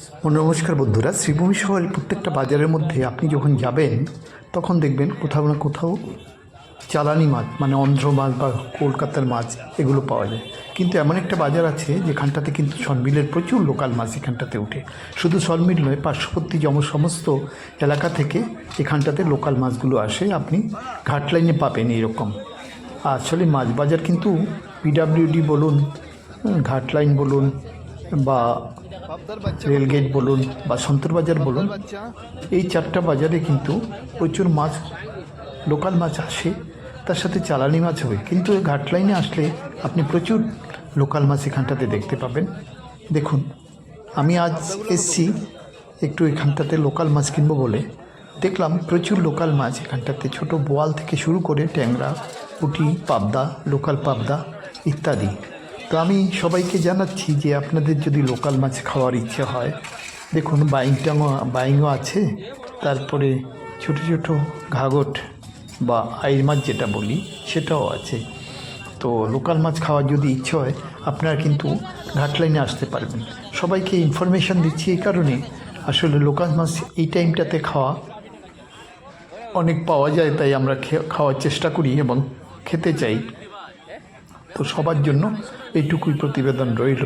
নমস্কার বন্ধুরা, শ্রীভূমি শহরের প্রত্যেকটা বাজারের মধ্যে আপনি যখন যাবেন, তখন দেখবেন কোথাও না কোথাও চালানি মাছ মানে অন্ধ্র মাছ বা কলকাতার মাছ এগুলো পাওয়া যায়। কিন্তু এমন একটা বাজার আছে, যেখানটাতে কিন্তু সনবিলের প্রচুর লোকাল মাছ এখানটাতে উঠে শুধু সনবিল নয়, পার্শ্ববর্তী যেমন সমস্ত এলাকা থেকে এখানটাতে লোকাল মাছগুলো আসে, আপনি ঘাট লাইনে পাবেন এইরকম। আসলে মাছ বাজার কিন্তু পিডাব্লিউডি বলুন ঘাট লাইন বলুন বা রেলগেট বলুন বা সন্তর বাজার বলুন এই চারটা বাজারে কিন্তু প্রচুর মাছ লোকাল মাছ আসে তার সাথে চালানি মাছ হবে। কিন্তু এই ঘাট লাইনে আসলে আপনি প্রচুর লোকাল মাছ এখানটাতে দেখতে পাবেন। দেখুন আমি আজ এসছি একটু এখানটাতে লোকাল মাছ কিনবো বলে। দেখলাম প্রচুর লোকাল মাছ এখানটাতে ছোট বোয়াল থেকে শুরু করে ট্যাংরা পুঁটি পাবদা লোকাল পাবদা ইত্যাদি। তো আমি সবাইকে জানাচ্ছি যে আপনাদের যদি লোকাল মাছ খাওয়ার ইচ্ছে হয়, দেখুন বাইংটাঙও বাইংও আছে, তারপরে ছোট ছোট ঘাগট বা আইর মাছ যেটা বলি, সেটাও আছে। তো লোকাল মাছ খাওয়ার যদি ইচ্ছে হয়, আপনারা কিন্তু ঘাট লাইনে আসতে পারবেন। সবাইকে ইনফরমেশান দিচ্ছি এই কারণে, আসলে লোকাল মাছ এই টাইমটাতে খাওয়া অনেক পাওয়া যায়, তাই আমরা খাওয়ার চেষ্টা করি এবং খেতে চাই। তো সবার জন্য এইটুকুই প্রতিবেদন রইল।